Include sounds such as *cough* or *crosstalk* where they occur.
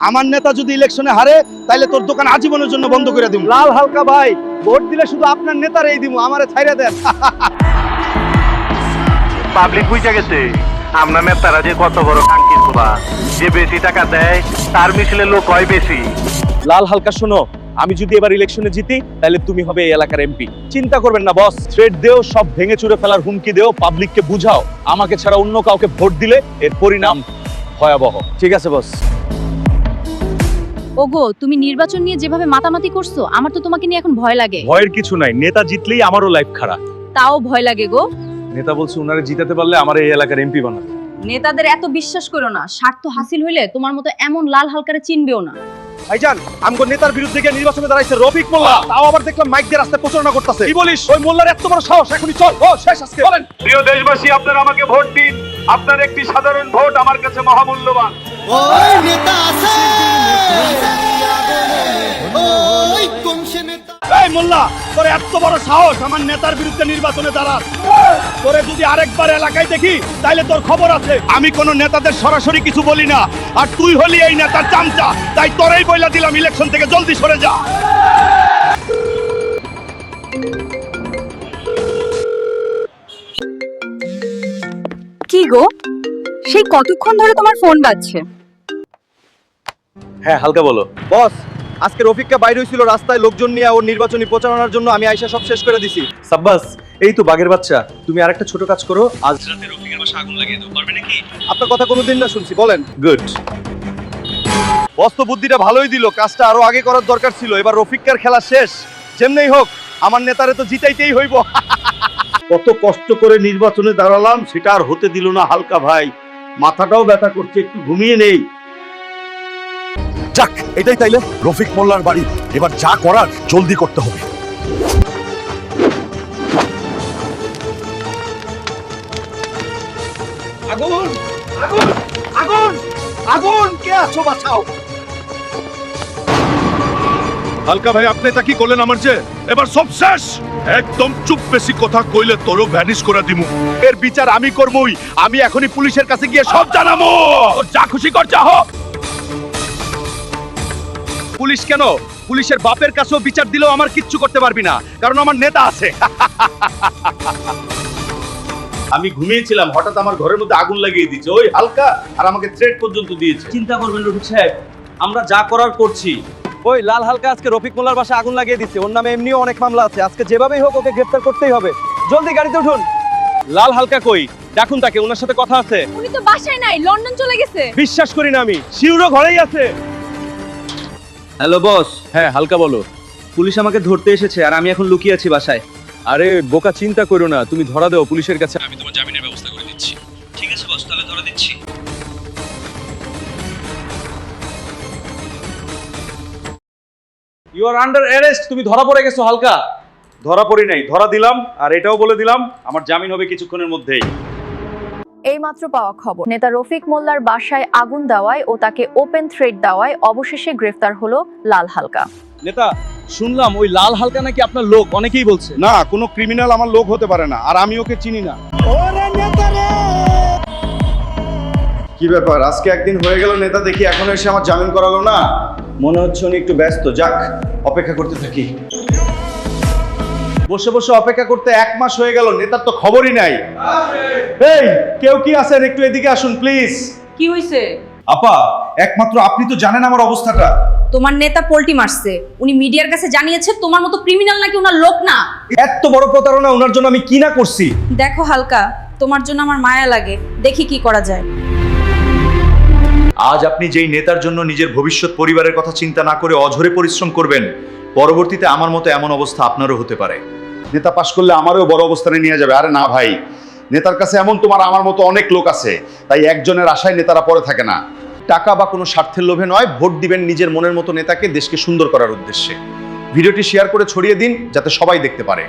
আমার নেতা যদি ইলেকশনে হারে তাহলে তোর দোকান আজীবনের জন্য বন্ধ করে দিব লাল হালকা ভাই ভোট দিলে শুধু আপনার নেতারই দিব আমারে ছাইরা দেন। পাবলিক বুঝে গেছে আমরা নেতারা যে কত বড় কাঙ্ক্ষিত বা। যে বেশি টাকা দেয় তার মিছিলে লোক হয় বেশি। লাল হালকা শোনো আমি যদি এবার ইলেকশনে জিতি তাহলে তুমি হবে এই এলাকার এমপি। চিন্তা করবেন না বস থ্রেড দেও সব ভেঙে চুরে ফেলার হুমকি দেও পাবলিককে বুঝাও। আমাকে ছাড়া অন্য কাউকে ভোট দিলে এর পরিণাম ভয়াবহ। ঠিক আছে বস। ওগো তুমি নির্বাচন নিয়ে যেভাবে মাতামাতি করছ আমার তো তোমাকে নিয়ে এখন ভয় লাগে। ভয়ের কিছু নাই নেতা জিতলেই আমারও লাইফ খারাপ। তাও ভয় লাগে গো। নেতা বলছে উনারে জিতাতে পারলে আমার এই এলাকার এমপি বানাবে। নেতাদের এত বিশ্বাস করো না স্বার্থ হাসিল হইলে তোমার মতো এমন লাল হালকারে চিনবেও না। ভাইজান আমগো নেতার বিরুদ্ধে গিয়ে নির্বাচনে দাঁড়াইছে রফিক মোল্লা। তাও আবার দেখলাম মাইক দিয়ে রাস্তায় প্রচারণা করতেছে। কি বলিস? ওই মোল্লার এত বড় সাহস এখনই চল। ও শেষ আজকে। বলেন। প্রিয় দেশবাসী আপনারা আমাকে ভোট দিন। আপনার একটি সাধারণ ভোট আমার কাছে মহামূল্যবান। ওই নেতা আছে। এই মোল্লা তোর এত বড় সাহস আমার নেতার বিরুদ্ধে নির্বাচনে দাঁড়াস তোরে যদি আরেকবার এলাকায় দেখি তাইলে তোর খবর আছে। আমি কোন নেতাদের সরাসরি কিছু বলি না। আর তুই হলি এই নেতার চামচা। তাই তোরেই বইলা দিলাম ইলেকশন থেকে জলদি সরে যা। কি গো? সেই কতক্ষণ ধরে তোমার ফোন বাজছে? হ্যাঁ হালকা বলো। বস আজকে রফিককে বাইরে হয়েছিল রাস্তায় লোকজন নিয়ে ওর নির্বাচনী প্রচারণার জন্য আমি আইসা সব শেষ করে দিছি। সাব্বাস এই তো বাগের বাচ্চা। তুমি আরেকটা ছোট কাজ করো আজ রাতে রফিকের বাসা আগুন লাগিয়ে দাও পারবে নাকি? আপনার কথা কোনোদিন না শুনছি বলেন। গুড বস বুদ্ধিটা ভালোই দিল কাজটা আরও আগে করার দরকার ছিল এবার রফিককার খেলা শেষ। যেমনেই হোক আমার নেতারে তো জিতাইতেই হইব। কত কষ্ট করে নির্বাচনে দাঁড়ালাম সেটা আর হতে দিল না হালকা ভাই। মাথাটাও ব্যথা করছে একটু ঘুমিয়ে নেই। যাক এটাই তাইলে রফিক মোল্লার বাড়ি। এবার যা করার জলদি করতে হবে। আগুন আগুন আগুন আগুন কে আছো বাঁচাও? হালকা ভাই আপনি তা কি করলেন আমার যে? এবার সব শেষ! একদম চুপ বেশি কথা কইলে তোরও ভ্যানিশ করে দিমু। এর বিচার আমি করবই আমি এখনই পুলিশের কাছে গিয়ে সব জানাব যা খুশি কর যা হোক। পুলিশ কেন? পুলিশের বাপের কাছেও বিচার দিলেও আমার কিচ্ছু করতে পারবি না কারণ আমার নেতা আছে। *laughs* আমি ঘুমিয়েছিলাম হঠাৎ আমার ঘরের মধ্যে আগুন লাগিয়ে দিয়েছে। ওই হালকা আর আমাকে থ্রেট পর্যন্ত দিয়েছে। চিন্তা করবেন রফিক সাহেব আমরা যা করার করছি। ওই লাল হালকা আজকে রফিক মোল্লার বাসা আগুন লাগিয়ে দিচ্ছে। ওর নামে এমনিও অনেক মামলা আছে। আজকে যেভাবেই হোক ওকে গ্রেফতার করতেই হবে। জলদি গাড়িতে উঠুন। লাল হালকা কই? ডাকুন তাকে ওনার সাথে কথা আছে। উনি তো বাসায় নাই লন্ডন চলে গেছে। বিশ্বাস করি না আমি। শিউরো ঘরেই আছে। Hello boss. হ্যাঁ হালকা বলো। পুলিশ আমাকে ধরতে এসেছে আর আমি এখন লুকিয়ে আছি বাসায়। আরে বোকা চিন্তা করো না। তুমি ধরা দেও পুলিশের কাছে। আমি তোমার জামিনের ব্যবস্থা করে দিচ্ছি। ঠিক আছে বস তাহলে ধরা দিচ্ছি। ইউ আর আন্ডার অ্যারেস্ট তুমি ধরা পড়ে গেছো হালকা। ধরা পড়ি নাই। ধরা দিলাম আর এটাও বলে দিলাম আমার জামিন হবে কিছুক্ষণের মধ্যেই। এইমাত্র পাওয়া খবর। নেতা রফিক মোল্লার বাসায় আগুন দেওয়ায় ও তাকে ওপেন থ্রেড দেওয়ায় অবশেষে গ্রেফতার হলো লাল হালকা। নেতা শুনলাম ওই লাল হালকা নাকি আপনার লোক অনেকেই বলছে। না কোনো ক্রিমিনাল আমার লোক হতে পারে না আর আমি ওকে চিনি না। কি ব্যাপার আজকে একদিন হয়ে গেল নেতা দেখি এখনও এসে আমার জামিন করালো না? মনে হচ্ছে উনি একটু ব্যস্ত যাক অপেক্ষা করতে থাকি। বসে বসে অপেক্ষা করতে এক মাস হয়ে গেল নেতার তো খবরই নাই। এই কেউ কি আছেন? একটু এদিকে আসুন প্লিজ কি হইছে? আপা একমাত্র আপনি তো জানেন আমার অবস্থাটা। তোমার নেতা পোল্টি মারছে। উনি মিডিয়ার কাছে জানিয়েছে তোমার মতো ক্রিমিনাল নাকি ওনার লোক না? এত বড় প্রতারণা ওনার জন্য আমি কি না করছি? দেখো হালকা তোমার জন্য আমার মায়া লাগে। দেখি কি করা যায়। আজ আপনি যেই নেতার জন্য নিজের ভবিষ্যৎ পরিবারের কথা চিন্তা না করে অঝরে পরিশ্রম করবেন পরবর্তীতে আমার মতো এমন অবস্থা আপনারও হতে পারে। নেতা পাশ করলে আমারও বড় অবস্থানে নিয়ে যাবে। আরে না ভাই, নেতার কাছে এমন তোমার আমার মতো অনেক লোক আছে, তাই একজনের আশায় নেতারা পরে থাকে না। টাকা বা কোনো স্বার্থের লোভে নয়, ভোট দিবেন নিজের মনের মতো নেতাকে দেশকে সুন্দর করার উদ্দেশ্যে। ভিডিওটি শেয়ার করে ছড়িয়ে দিন, যাতে সবাই দেখতে পারে।